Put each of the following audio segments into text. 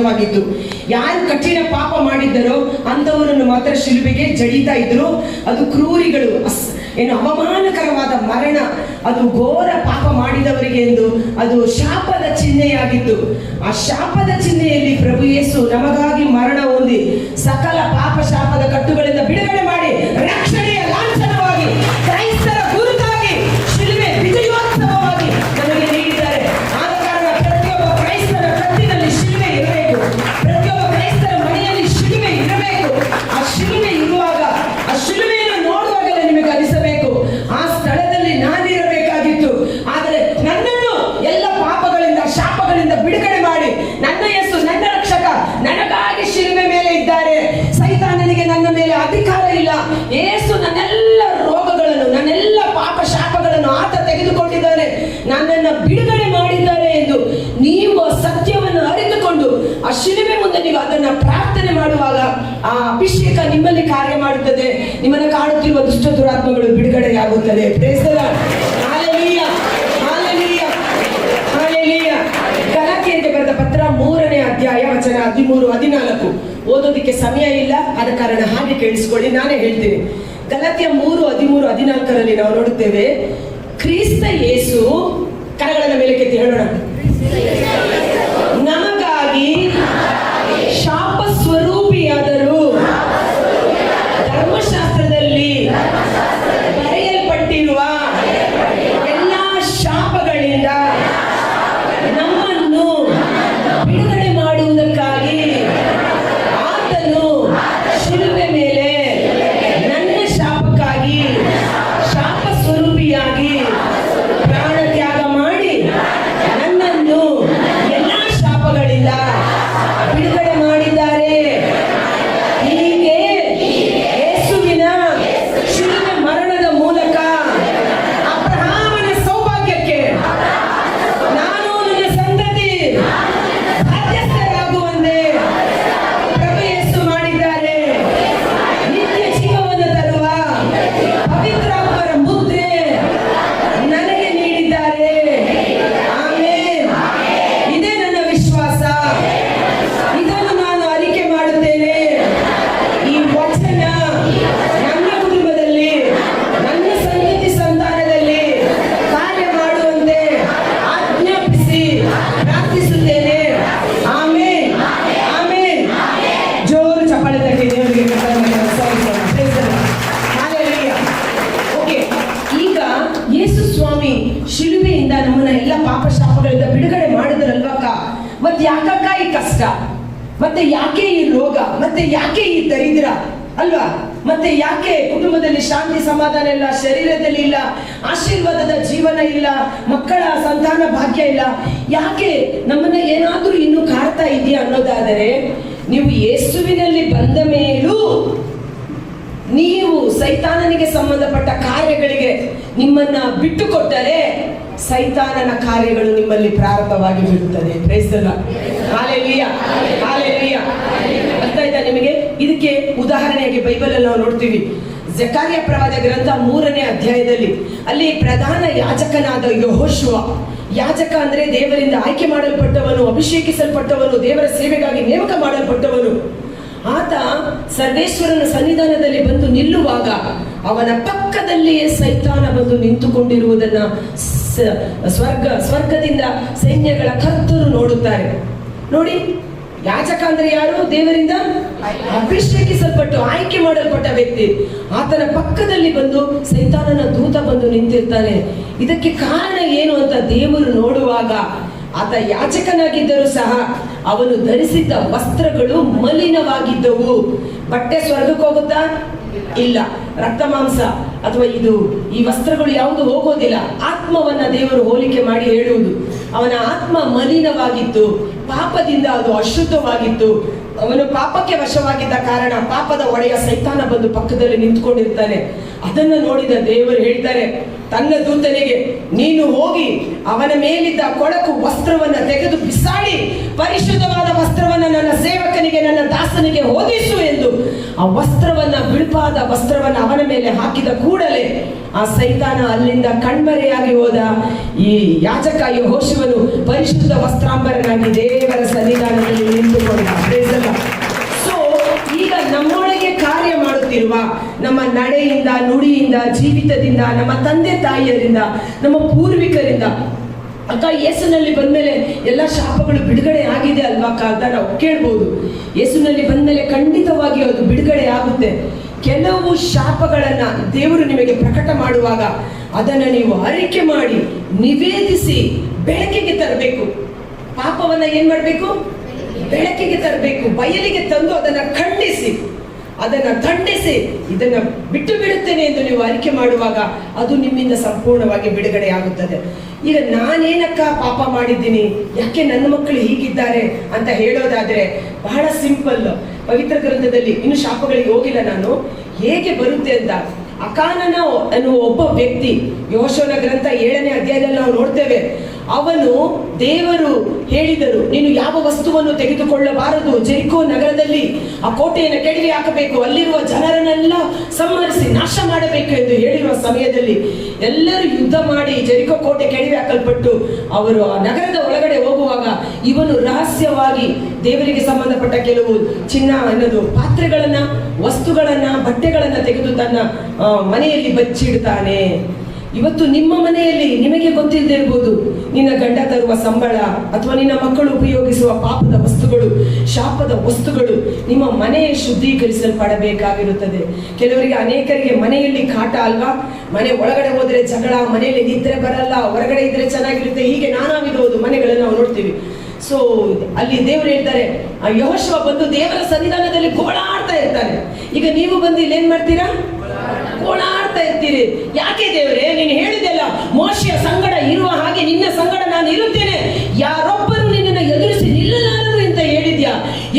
ಸಂಕೇತವಾಗಿತ್ತು ಯಾರು ಕಠಿಣ ಪಾಪ ಮಾಡಿದ್ದರೋ ಅಂಥವರನ್ನು ಮಾತ್ರ ಶಿಲುಬೆಗೆ ಜಡಿತಾ ಇದ್ರು. ಅದು ಕ್ರೂರಿಗಳು ಏನು ಅವಮಾನಕರವಾದ ಮರಣ. ಅದು ಘೋರ ಪಾಪ ಮಾಡಿದವರಿಗೆ ಎಂದು ಅದು ಶಾಪದ ಚಿಹ್ನೆಯಾಗಿತ್ತು. ಆ ಶಾಪದ ಚಿಹ್ನೆಯಲ್ಲಿ ಪ್ರಭು ಯೇಸು ನಮಗಾಗಿ ಮರಣ ಹೊಂದಿ ಸಕಲ ಪಾಪ ಶಾಪದ ಕಟ್ಟುಗಳಿಂದ ಆ ಶಿಲುಬೆ ಮುಂದೆ ನೀವು ಅದನ್ನ ಪ್ರಾರ್ಥನೆ ಮಾಡುವಾಗ ಆ ಅಭಿಷೇಕ ನಿಮ್ಮಲ್ಲಿ ಕಾರ್ಯ ಮಾಡುತ್ತದೆ. ನಿಮ್ಮನ್ನು ಕಾಡುತ್ತಿರುವ ದುಷ್ಟ ದುರಾತ್ಮಗಳು ಬಿಡುಗಡೆಯಾಗುತ್ತದೆ. Hallelujah. ಬರೆದ ಪತ್ರ ಮೂರನೇ ಅಧ್ಯಾಯ ವಚನ ಹದಿಮೂರು, ಹದಿನಾಲ್ಕು. ಓದೋದಕ್ಕೆ ಸಮಯ ಇಲ್ಲ. ಆದ ಕಾರಣ ಹಾಗೆ ಕೇಳಿಸ್ಕೊಳ್ಳಿ. ನಾನೇ ಹೇಳ್ತೀನಿ. ಗಲತಿಯ ಮೂರು, ಹದಿಮೂರು, ಹದಿನಾಲ್ಕರಲ್ಲಿ ನಾವು ನೋಡುತ್ತೇವೆ. ಕ್ರಿಸ್ತ ಯೇಸು ಕರಗಳನ್ನ ಮೇಲೆ ಕೆತ್ತಿ ಹೇಳೋಣ. ಯಾಕೆ ಈ ರೋಗ? ಮತ್ತೆ ಯಾಕೆ ಈ ದರಿದ್ರ? ಅಲ್ವಾ? ಮತ್ತೆ ಯಾಕೆ ಕುಟುಂಬದಲ್ಲಿ ಶಾಂತಿ ಸಮಾಧಾನ ಇಲ್ಲ, ಶರೀರದಲ್ಲಿ ಇಲ್ಲ, ಆಶೀರ್ವಾದದ ಜೀವನ ಇಲ್ಲ, ಮಕ್ಕಳ ಸಂತಾನ ಭಾಗ್ಯ ಇಲ್ಲ? ಯಾಕೆ ನಮ್ಮನ್ನ ಏನಾದ್ರೂ ಇನ್ನು ಕಾಡ್ತಾ ಇದೆಯಾ ಅನ್ನೋದಾದರೆ, ನೀವು ಯೇಸುವಿನಲ್ಲಿ ಬಂದ ಮೇಲೂ ನೀವು ಸೈತಾನನಿಗೆ ಸಂಬಂಧಪಟ್ಟ ಕಾರ್ಯಗಳಿಗೆ ನಿಮ್ಮನ್ನ ಬಿಟ್ಟು ಕೊಟ್ಟರೆ ಸೈತಾನನ ಕಾರ್ಯಗಳು ನಿಮ್ಮಲ್ಲಿ ಪ್ರಾರಂಭವಾಗಿ ಬಿಡುತ್ತದೆ ಇದಕ್ಕೆ ಉದಾಹರಣೆಯಾಗಿ ಬೈಬಲ್ ನಾವು ನೋಡ್ತೀವಿ. ಜಕಾರ್ಯ ಪ್ರವಾದ ಗ್ರಂಥ ಮೂರನೇ ಅಧ್ಯಾಯದಲ್ಲಿ ಅಲ್ಲಿ ಪ್ರಧಾನ ಯಾಜಕನಾದ ಯಹೋಶುವ, ಯಾಜಕ ಅಂದ್ರೆ ದೇವರಿಂದ ಆಯ್ಕೆ ಮಾಡಲ್ಪಟ್ಟವನು, ಅಭಿಷೇಕಿಸಲ್ಪಟ್ಟವನು, ದೇವರ ಸೇವೆಗಾಗಿ ನೇಮಕ ಮಾಡಲ್ಪಟ್ಟವನು. ಆತ ಸರ್ವೇಶ್ವರನ ಸನ್ನಿಧಾನದಲ್ಲಿ ಬಂದು ನಿಲ್ಲುವಾಗ ಅವನ ಪಕ್ಕದಲ್ಲಿಯೇ ಸೈತಾನ ಬಂದು ನಿಂತುಕೊಂಡಿರುವುದನ್ನ ಸ್ವರ್ಗ, ಸ್ವರ್ಗದಿಂದ ಸೈನ್ಯಗಳ ಕರ್ತರು ನೋಡುತ್ತಾರೆ. ನೋಡಿ ಯಾಚಕ ಅಂದ್ರೆ ಯಾರು? ದೇವರಿಂದ ಅಭಿಷೇಕಿಸಲ್ಪಟ್ಟು, ಆಯ್ಕೆ ಮಾಡಲ್ಪಟ್ಟ ವ್ಯಕ್ತಿ. ಆತನ ಪಕ್ಕದಲ್ಲಿ ಬಂದು ಸೈತಾನನ ದೂತ ಬಂದು ನಿಂತಿರ್ತಾನೆ. ಇದಕ್ಕೆ ಕಾರಣ ಏನು ಅಂತ ದೇವರು ನೋಡುವಾಗ ಆತ ಯಾಚಕನಾಗಿದ್ದರೂ ಸಹ ಅವನು ಧರಿಸಿದ್ದ ವಸ್ತ್ರಗಳು ಮಲಿನವಾಗಿದ್ದವು. ಬಟ್ಟೆ ಸ್ವರ್ಗಕ್ಕೆ ಹೋಗುತ್ತಾ? ಇಲ್ಲ. ರಕ್ತ ಮಾಂಸ ಅಥವಾ ಇದು, ಈ ವಸ್ತ್ರಗಳು ಯಾವುದು ಹೋಗೋದಿಲ್ಲ. ಆತ್ಮವನ್ನ ದೇವರು ಹೋಲಿಕೆ ಮಾಡಿ ಹೇಳುವುದು. ಅವನ ಆತ್ಮ ಮಲಿನವಾಗಿತ್ತು. ಪಾಪದಿಂದ ಅದು ಅಶುದ್ಧವಾಗಿತ್ತು. ಅವನು ಪಾಪಕ್ಕೆ ವಶವಾಗಿದ್ದ ಕಾರಣ ಪಾಪದ ಒಡೆಯ ಸೈತಾನ ಬಂದು ಪಕ್ಕದಲ್ಲಿ ನಿಂತ್ಕೊಂಡಿರ್ತಾನೆ. ಅದನ್ನ ನೋಡಿದ ದೇವರು ಹೇಳ್ತಾರೆ, ತನ್ನ ದೂತನಿಗೆ ಹೋಗಿ ಅವನ ಮೇಲಿದ್ದ ಕೊಳಕು ವಸ್ತ್ರವನ್ನ ತೆಗೆದು ಬಿಸಾಡಿ, ಪರಿಶುದ್ಧವಾದ ವಸ್ತ್ರವನ್ನ ನನ್ನ ಸೇವಕನಿಗೆ, ನನ್ನ ದಾಸನಿಗೆ ಓದಿಸು ಎಂದು ಆ ವಸ್ತ್ರವನ್ನ, ಬಿಳುಪಾದ ವಸ್ತ್ರವನ್ನ ಅವನ ಮೇಲೆ ಹಾಕಿದ ಕೂಡಲೇ ಆ ಸೈತಾನ ಅಲ್ಲಿಂದ ಕಣ್ಮರೆಯಾಗಿ ಹೋದ ಈ ಯಾಜಕ ಯಹೋಶುವನು ಪರಿಶುದ್ಧ ವಸ್ತ್ರಾಂಬರನಾಗಿ ದೇವರ ಸನ್ನಿಧಾನದಲ್ಲಿ ನಿಂತುಕೊಂಡ. ಸೊ ಈಗ ನಮ್ಮೊಳಗೆ ಕಾರ್ಯ ಮಾಡುತ್ತಿರುವ ನಮ್ಮ ನಡೆಯಿಂದ, ನುಡಿಯಿಂದ, ಜೀವಿತದಿಂದ, ನಮ್ಮ ತಂದೆ ತಾಯಿಯರಿಂದ, ನಮ್ಮ ಪೂರ್ವಿಕರಿಂದ. ಅಕ್ಕ, ಯೇಸುನಲ್ಲಿ ಬಂದಮೇಲೆ ಎಲ್ಲ ಶಾಪಗಳು ಬಿಡುಗಡೆ ಆಗಿದೆ ಅಲ್ವಾ ಅಕ್ಕ ಅಂತ ನಾವು ಕೇಳ್ಬೋದು. ಯೇಸುನಲ್ಲಿ ಬಂದಮೇಲೆ ಖಂಡಿತವಾಗಿ ಅದು ಬಿಡುಗಡೆ ಆಗುತ್ತೆ. ಕೆಲವು ಶಾಪಗಳನ್ನು ದೇವರು ನಿಮಗೆ ಪ್ರಕಟ ಮಾಡುವಾಗ ಅದನ್ನ ನೀವು ಅರಿಕೆ ಮಾಡಿ, ನಿವೇದಿಸಿ ಬೆಳಕಿಗೆ ತರಬೇಕು. ಪಾಪವನ್ನ ಏನು ಮಾಡಬೇಕು? ಬೆಳಕಿಗೆ ತರಬೇಕು. ಬಯಲಿಗೆ ತಂದು ಅದನ್ನ ಖಂಡಿಸಿ. ಅದನ್ನ ಖಂಡಿಸಿ, ಇದನ್ನ ಬಿಟ್ಟು ಬಿಡುತ್ತೇನೆ ಎಂದು ನೀವು ಅರಿಕೆ ಮಾಡುವಾಗ ಅದು ನಿಮ್ಮಿಂದ ಸಂಪೂರ್ಣವಾಗಿ ಬಿಡುಗಡೆ ಆಗುತ್ತದೆ ಈಗ ನಾನೇನಕ್ಕ ಪಾಪ ಮಾಡಿದ್ದೀನಿ? ಯಾಕೆ ನನ್ನ ಮಕ್ಕಳು ಹೀಗಿದ್ದಾರೆ ಅಂತ ಹೇಳೋದಾದ್ರೆ, ಬಹಳ ಸಿಂಪಲ್, ಪವಿತ್ರ ಗ್ರಂಥದಲ್ಲಿ ಇನ್ನು ಶಾಪಗಳಿಗೆ ಹೋಗಿಲ್ಲ ನಾನು. ಹೇಗೆ ಬರುತ್ತೆ ಅಂತ ಅಕಾನನ ಅನ್ನುವ ಒಬ್ಬ ವ್ಯಕ್ತಿ ಯೋಶೋನ ಗ್ರಂಥ ಏಳನೇ ಅಧ್ಯಾಯದಲ್ಲಿ ನಾವು ನೋಡ್ತೇವೆ, ಅವನು ದೇವರು ಹೇಳಿದರು ನೀನು ಯಾವ ವಸ್ತುವನ್ನು ತೆಗೆದುಕೊಳ್ಳಬಾರದು? ಜೆರಿಕೋ ನಗರದಲ್ಲಿ ಆ ಕೋಟೆಯನ್ನು ಕೆಡವಿ ಹಾಕಬೇಕು, ಅಲ್ಲಿರುವ ಜನರನ್ನೆಲ್ಲ ಸಂಹರಿಸಿ ನಾಶ ಮಾಡಬೇಕು ಎಂದು ಹೇಳಿರುವ ಸಮಯದಲ್ಲಿ ಎಲ್ಲರೂ ಯುದ್ಧ ಮಾಡಿ ಜೆರಿಕೋ ಕೋಟೆ ಕೆಡವಿ ಹಾಕಲ್ಪಟ್ಟು ಅವರು ಆ ನಗರದ ಒಳಗಡೆ ಹೋಗುವಾಗ ಇವನು ರಹಸ್ಯವಾಗಿ ದೇವರಿಗೆ ಸಂಬಂಧಪಟ್ಟ ಕೆಲವು ಚಿನ್ನ ಅನ್ನೋದು ಪಾತ್ರೆಗಳನ್ನ ವಸ್ತುಗಳನ್ನ, ಬಟ್ಟೆಗಳನ್ನ ತೆಗೆದು ತನ್ನ ಮನೆಯಲ್ಲಿ ಬಚ್ಚಿಡ್ತಾನೆ. ಇವತ್ತು ನಿಮ್ಮ ಮನೆಯಲ್ಲಿ ನಿಮಗೆ ಗೊತ್ತಿಲ್ಲದೆ ಇರ್ಬೋದು, ನಿನ್ನ ಗಂಡ ತರುವ ಸಂಬಳ ಅಥವಾ ನಿನ್ನ ಮಕ್ಕಳು ಉಪಯೋಗಿಸುವ ಪಾಪದ ವಸ್ತುಗಳು, ಶಾಪದ ವಸ್ತುಗಳು ನಿಮ್ಮ ಮನೆಯ ಶುದ್ಧೀಕರಿಸಲ್ಪಡಬೇಕಾಗಿರುತ್ತದೆ. ಕೆಲವರಿಗೆ ಅನೇಕರಿಗೆ ಮನೆಯಲ್ಲಿ ಕಾಟ ಅಲ್ವಾ? ಮನೆ ಒಳಗಡೆ ಹೋದ್ರೆ ಜಗಳ, ಮನೆಯಲ್ಲಿ ನಿದ್ರೆ ಬರಲ್ಲ, ಹೊರಗಡೆ ಇದ್ರೆ ಚೆನ್ನಾಗಿರುತ್ತೆ. ಹೀಗೆ ನಾನಾ ವಿಧವಾದ ಮನೆಗಳನ್ನು ನಾವು ನೋಡ್ತೀವಿ. ಸೊ ಅಲ್ಲಿ ದೇವರು ಹೇಳ್ತಾರೆ ಯಹೋಶುವ ಬಂದು ದೇವರ ಸನ್ನಿಧಾನದಲ್ಲಿ ಗೋಳಾಡ್ತಾ ಇರ್ತಾನೆ. ಈಗ ನೀವು ಬಂದು ಇಲ್ಲಿ ಏನ್ ಮಾಡ್ತೀರಾ? ಗೋಳಾಡ್ತಾ ಇರ್ತೀರಿ. ಯಾಕೆ ದೇವರೇ, ನೀನು ಹೇಳಿದೆಲ್ಲ ಮೋಶಿಯ ಸಂಗಡ ಇರುವ ಹಾಗೆ ನಿನ್ನ ಸಂಗಡ ನಾನು ಇರುತ್ತೇನೆ. ಯಾರೊಬ್ಬರು ನಿನ್ನನ್ನು ಎದುರಿಸಿ ನಿಲ್ಲಲಾರರು ಅಂತ ಹೇಳಿದ್ಯಾ?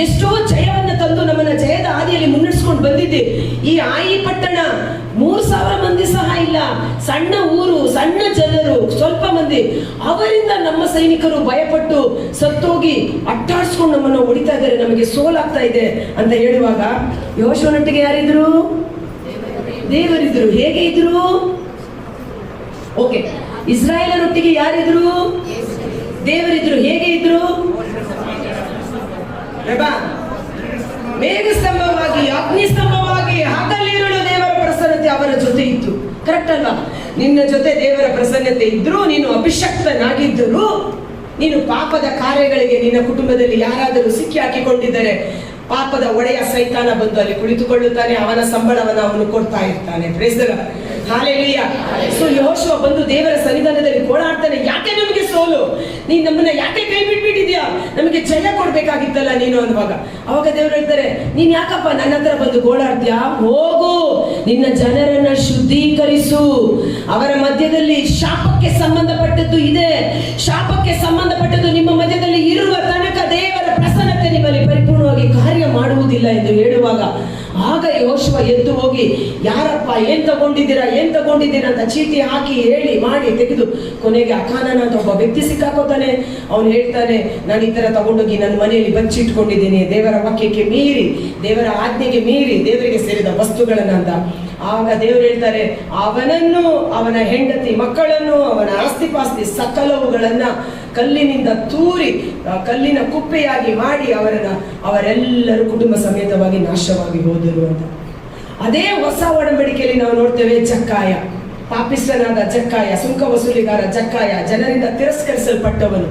ಎಷ್ಟೋ ಜಯವನ್ನು ತಂದು ನಮ್ಮನ್ನ ಜಯದ ಹಾದಿಯಲ್ಲಿ ಮುನ್ನಡೆಸ್ಕೊಂಡು ಬಂದಿದ್ದೆ. ಈ ಆಯಿ ಪಟ್ಟಣ ಮೂರ್ ಸಾವಿರ ಮಂದಿ ಸಹ ಇಲ್ಲ. ಸಣ್ಣ ಊರು, ಸಣ್ಣ ಜನರು, ಸ್ವಲ್ಪ ಮಂದಿ. ಅವರಿಂದ ನಮ್ಮ ಸೈನಿಕರು ಭಯಪಟ್ಟು ಸತ್ತೋಗಿ ಅಟ್ಟಾಡ್ಸ್ಕೊಂಡು ನಮ್ಮನ್ನು ಹೊಡಿತಾ ಇದ್ದಾರೆ. ನಮಗೆ ಸೋಲಾಗ್ತಾ ಇದೆ ಅಂತ ಹೇಳುವಾಗ ಯೋಶವನೊಟ್ಟಿಗೆ ಯಾರಿದ್ರು? ದೇವರಿದ್ರು. ಹೇಗೆ ಇದ್ರು? ಓಕೆ ಇಸ್ರಾಯೇಲರೊಟ್ಟಿಗೆ ಯಾರಿದ್ರು? ದೇವರಿದ್ರು. ಹೇಗೆ ಇದ್ರು? ಮೇಘ ಅವರ ಜೊತೆ ಇತ್ತು ಕರೆಕ್ಟ್ ಅಲ್ವಾ? ನಿನ್ನ ಜೊತೆ ದೇವರ ಪ್ರಸನ್ನತೆ ಇದ್ರೂ, ನೀನು ಅಭಿಷಕ್ತನಾಗಿದ್ದರೂ, ನೀನು ಪಾಪದ ಕಾರ್ಯಗಳಿಗೆ ನಿನ್ನ ಕುಟುಂಬದಲ್ಲಿ ಯಾರಾದರೂ ಸಿಕ್ಕಿ ಹಾಕಿಕೊಂಡಿದ್ದರೆ, ಪಾಪದ ಒಡೆಯ ಸೈತಾನ ಬಂದು ಅಲ್ಲಿ ಕುಳಿತುಕೊಳ್ಳುತ್ತಾನೆ, ಅವನ ಸಂಬಳವನ್ನು ಅವನು ಕೊಡ್ತಾ ಇರ್ತಾನೆ. ಪ್ರೇಸರ ಸೊ ಯೋಶುವ ಬಂದು ದೇವರ ಸನ್ನಿಧಾನದಲ್ಲಿ ಗೋಳಾಡ್ತಾನೆ, ಯಾಕೆ ನಮಗೆ ಸೋಲು? ನೀನ್ ನಮ್ಮನ್ನ ಯಾಕೆ ಕೈ ಬಿಟ್ಬಿಟ್ಟಿದ್ಯಾ? ನಮಗೆ ಜಯ ಕೊಡ್ಬೇಕಾಗಿತ್ತಲ್ಲ ನೀನು ಅನ್ನುವಾಗ. ಅವಾಗ ದೇವರು ಹೇಳ್ತಾರೆ, ನೀನ್ ಯಾಕಪ್ಪ ನನ್ನ ಹತ್ರ ಬಂದು ಗೋಳಾಡ್ತೀಯಾ? ಹೋಗು, ನಿನ್ನ ಜನರನ್ನ ಶುದ್ಧೀಕರಿಸು. ಅವರ ಮಧ್ಯದಲ್ಲಿ ಶಾಪಕ್ಕೆ ಸಂಬಂಧಪಟ್ಟದ್ದು ಇದೆ. ಶಾಪಕ್ಕೆ ಸಂಬಂಧಪಟ್ಟದ್ದು ನಿಮ್ಮ ಮಧ್ಯದಲ್ಲಿ ಇರುವ ತನಕ ದೇವರ ಪ್ರಸನ್ನತೆ ನಿಮ್ಮಲ್ಲಿ ಪರಿಪೂರ್ಣವಾಗಿ ಕಾರ್ಯ ಮಾಡುವುದಿಲ್ಲ ಎಂದು ಹೇಳುವಾಗ, ಆಗ ಯೋಶುವ ಎದ್ದು ಹೋಗಿ, ಯಾರಪ್ಪ, ಏನ್ ತಗೊಂಡಿದ್ದೀರಾ ಏನ್ ತಗೊಂಡಿದ್ದೀರಾ ಅಂತ ಚೀಟಿ ಹಾಕಿ ಹೇಳಿ, ಮಾಡಿ ತೆಗೆದು ಕೊನೆಗೆ ಅಖಾನನ ಅಂತ ಒಬ್ಬ ವ್ಯಕ್ತಿ ಸಿಕ್ಕಾಕೋತಾನೆ. ಅವನು ಹೇಳ್ತಾನೆ, ನಾನು ಈ ತರ ತಗೊಂಡೋಗಿ ನನ್ನ ಮನೆಯಲ್ಲಿ ಬಚ್ಚಿಟ್ಕೊಂಡಿದ್ದೀನಿ ದೇವರ ವಾಕ್ಯಕ್ಕೆ ಮೀರಿ, ದೇವರ ಆಜ್ಞೆಗೆ ಮೀರಿ ದೇವರಿಗೆ ಸೇರಿದ ವಸ್ತುಗಳನ್ನ ಅಂತ. ಆಗ ದೇವರು ಹೇಳ್ತಾರೆ, ಅವನನ್ನು, ಅವನ ಹೆಂಡತಿ ಮಕ್ಕಳನ್ನು, ಅವನ ಆಸ್ತಿಪಾಸ್ತಿ ಸಕಲವುಗಳನ್ನ ಕಲ್ಲಿನಿಂದ ತೂರಿ ಕಲ್ಲಿನ ಕುಪ್ಪೆಯಾಗಿ ಮಾಡಿ ಅವರನ್ನ, ಅವರೆಲ್ಲರೂ ಕುಟುಂಬ ಸಮೇತವಾಗಿ ನಾಶವಾಗಿ ಹೋದರು ಅಂತ. ಅದೇ ಹೊಸ ಒಡಂಬಡಿಕೆಯಲ್ಲಿ ನಾವು ನೋಡ್ತೇವೆ ಚಕ್ಕಾಯ ಪಾಪಿಸ್ತನಾದ ಚಕ್ಕಾಯ ಸುಂಕ ವಸೂಲಿಗಾರ ಚಕ್ಕಾಯ ಜನರಿಂದ ತಿರಸ್ಕರಿಸಲ್ಪಟ್ಟವನು.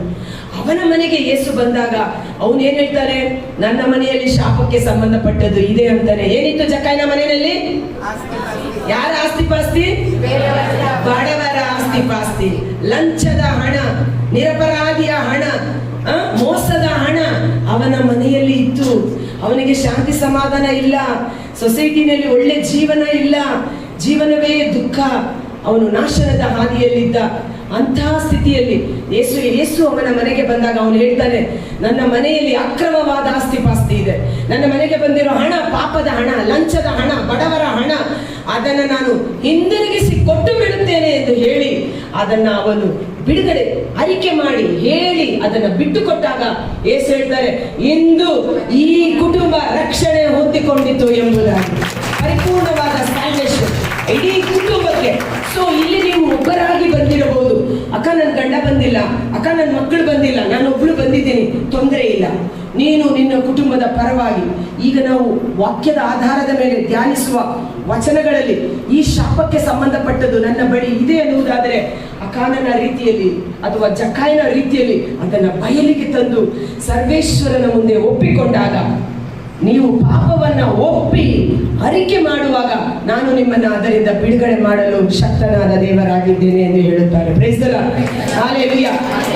ಅವನ ಮನೆಗೆ ಯೇಸು ಬಂದಾಗ ಅವನು ಏನ್ ಹೇಳ್ತಾರೆ? ನನ್ನ ಮನೆಯಲ್ಲಿ ಶಾಪಕ್ಕೆ ಸಂಬಂಧಪಟ್ಟದ್ದು ಇದೆ ಅಂತಾನೆ ಏನಿತ್ತು ಜಕ್ಕಾಯನ ಮನೆಯಲ್ಲಿ? ಯಾರ ಆಸ್ತಿ ಪಾಸ್ತಿ? ಬಡವರ ಆಸ್ತಿ ಪಾಸ್ತಿ. ಲಂಚದ ಹಣ, ನಿರಪರಾಧಿಯ ಹಣ ಮೋಸದ ಹಣ ಅವನ ಮನೆಯಲ್ಲಿ ಇತ್ತು. ಅವನಿಗೆ ಶಾಂತಿ ಸಮಾಧಾನ ಇಲ್ಲ. ಸೊಸೈಟಿನಲ್ಲಿ ಒಳ್ಳೆ ಜೀವನ ಇಲ್ಲ. ಜೀವನವೇ ದುಃಖ. ಅವನು ನಾಶನದ ಹಾದಿಯಲ್ಲಿದ್ದ. ಅಂತಹ ಸ್ಥಿತಿಯಲ್ಲಿ ಯೇಸು ಯೇಸು ಅವನ ಮನೆಗೆ ಬಂದಾಗ ಅವನು ಹೇಳ್ತಾನೆ, ನನ್ನ ಮನೆಯಲ್ಲಿ ಅಕ್ರಮವಾದ ಆಸ್ತಿ ಪಾಸ್ತಿ ಇದೆ. ನನ್ನ ಮನೆಗೆ ಬಂದಿರೋ ಹಣ ಪಾಪದ ಹಣ, ಲಂಚದ ಹಣ, ಬಡವರ ಹಣ, ಅದನ್ನು ನಾನು ಹಿಂದಿರುಗಿಸಿ ಕೊಟ್ಟು ಬಿಡುತ್ತೇನೆ ಎಂದು ಹೇಳಿ ಅದನ್ನ ಅವನು ಬಿಡುಗಡೆ, ಅರಿಕೆ ಮಾಡಿ ಹೇಳಿ ಅದನ್ನ ಬಿಟ್ಟು ಕೊಟ್ಟಾಗ ಏಸು ಹೇಳ್ತಾರೆ, ಇಂದು ಈ ಕುಟುಂಬ ರಕ್ಷಣೆ ಹೊಂದಿಕೊಂಡಿತು ಎಂಬುದಾಗಿ. ಪರಿಪೂರ್ಣವಾದ ಸ್ಯಾಂಡೇಶನ್ ಇಡೀ ಕುಟುಂಬಕ್ಕೆ. ಸೊ ಇಲ್ಲಿ ನೀವು ಒಬ್ಬರಾಗಿ ಬಂದಿರಬಹುದು. ಅಕ್ಕ ನನ್ನ ಗಂಡ ಬಂದಿಲ್ಲ, ಅಕ್ಕ ನನ್ನ ಮಕ್ಕಳು ಬಂದಿಲ್ಲ, ನಾನು ಒಬ್ಳು ಬಂದಿದ್ದೀನಿ, ತೊಂದರೆ ಇಲ್ಲ. ನೀನು ನಿನ್ನ ಕುಟುಂಬದ ಪರವಾಗಿ ಈಗ ನಾವು ವಾಕ್ಯದ ಆಧಾರದ ಮೇಲೆ ಧ್ಯಾನಿಸುವ ವಚನಗಳಲ್ಲಿ ಈ ಶಾಪಕ್ಕೆ ಸಂಬಂಧಪಟ್ಟದ್ದು ನನ್ನ ಬಳಿ ಇದೆ ಎನ್ನುವುದಾದರೆ ಅಕಾನನ ರೀತಿಯಲ್ಲಿ ಅಥವಾ ಜಕಾಯನ ರೀತಿಯಲ್ಲಿ ಅದನ್ನು ಬಯಲಿಗೆ ತಂದು ಸರ್ವೇಶ್ವರನ ಮುಂದೆ ಒಪ್ಪಿಕೊಂಡಾಗ ನೀವು ಪಾಪವನ್ನ ಒಪ್ಪಿ ಅರಿಕೆ ಮಾಡುವಾಗ ನಾನು ನಿಮ್ಮನ್ನ ಅದರಿಂದ ಬಿಡುಗಡೆ ಮಾಡಲು ಶಕ್ತನಾದ ದೇವರಾಗಿದ್ದೇನೆ ಎಂದು ಹೇಳುತ್ತಾರೆ.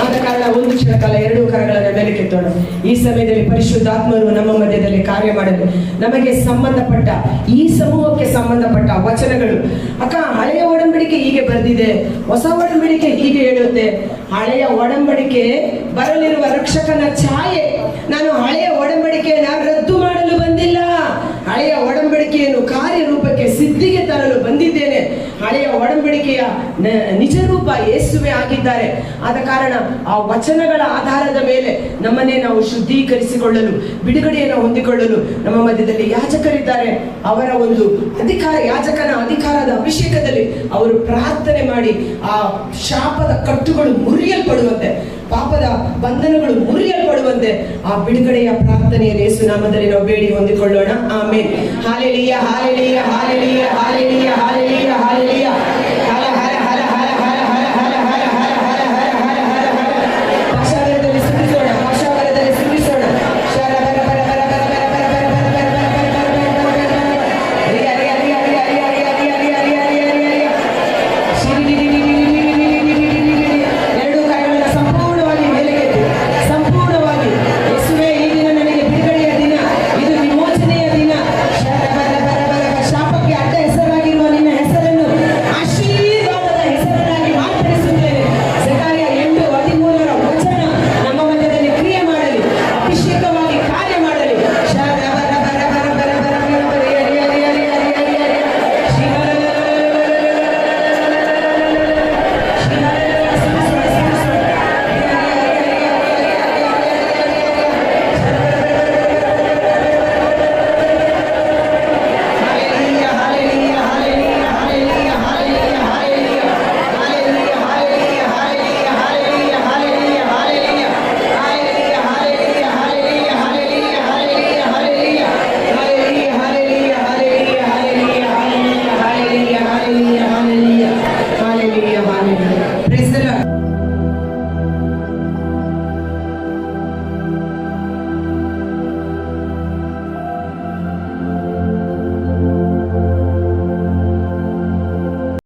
ಆದ ಕಾರಣ ಒಂದು ಕ್ಷಣ ಕಾಲ ಎರಡೂ ಕರಗಳನ್ನು ಮೇಲಕ್ಕೆತ್ತೋಣ ಈ ಸಮಯದಲ್ಲಿ ಪರಿಶುದ್ಧಾತ್ಮರು ನಮ್ಮ ಮಧ್ಯದಲ್ಲಿ ಕಾರ್ಯ ಮಾಡಲು ನಮಗೆ ಸಂಬಂಧಪಟ್ಟ, ಈ ಸಮೂಹಕ್ಕೆ ಸಂಬಂಧಪಟ್ಟ ವಚನಗಳು. ಅಕ್ಕ, ಹಳೆಯ ಒಡಂಬಡಿಕೆ ಹೀಗೆ ಬರೆದಿದೆ ಹೊಸ ಒಡಂಬಡಿಕೆ ಹೀಗೆ ಹೇಳುತ್ತೆ. ಹಳೆಯ ಒಡಂಬಡಿಕೆ ಬರಲಿರುವ ರಕ್ಷಕನ ಛಾಯೆ. ನಾನು ಹಳೆಯ ಒಡಂಬಡಿಕೆಯನ್ನ ರದ್ದು ಹಳೆಯ ಒಡಂಬಡಿಕೆಯನ್ನು ಕಾರ್ಯರೂಪಕ್ಕೆ ಸಿದ್ಧಿಗೆ ತರಲು ಬಂದಿದ್ದೇನೆ. ಹಳೆಯ ಒಡಂಬಡಿಕೆಯ ನಿಜ ರೂಪ ಯೇಸುವೆ ಆಗಿದ್ದಾರೆ. ಆದ ಕಾರಣ ಆ ವಚನಗಳ ಆಧಾರದ ಮೇಲೆ ನಮ್ಮನ್ನೇ ನಾವು ಶುದ್ಧೀಕರಿಸಿಕೊಳ್ಳಲು, ಬಿಡುಗಡೆಯನ್ನು ಹೊಂದಿಕೊಳ್ಳಲು ನಮ್ಮ ಮಧ್ಯದಲ್ಲಿ ಯಾಜಕರಿದ್ದಾರೆ. ಅವರ ಒಂದು ಅಧಿಕಾರ, ಯಾಜಕನ ಅಧಿಕಾರದ ಅಭಿಷೇಕದಲ್ಲಿ ಅವರು ಪ್ರಾರ್ಥನೆ ಮಾಡಿ ಆ ಶಾಪದ ಕಟ್ಟುಗಳು ಮುರಿಯಲ್ಪಡುವಂತೆ ಪಾಪದ ಬಂಧನಗಳು ಮುರಿಯಲ್ಪಡುವಂತೆ ಆ ಬಿಡುಗಡೆಯ ಪ್ರಾರ್ಥನೆಯನ್ನು ಯೇಸು ನಾಮದಲ್ಲಿ ನಾವು ಬೇಡಿ ಹೊಂದಿಕೊಳ್ಳೋಣ ಆಮೇಲೆ ಹಾಲೆಲಿಯ ಹಾಲೆಲಿಯ ಹಾಲೆಲಿಯ ಹಾಲೆಲಿಯ ಹಾಲೆಲಿಯ ಹಾಲೆಲಿಯ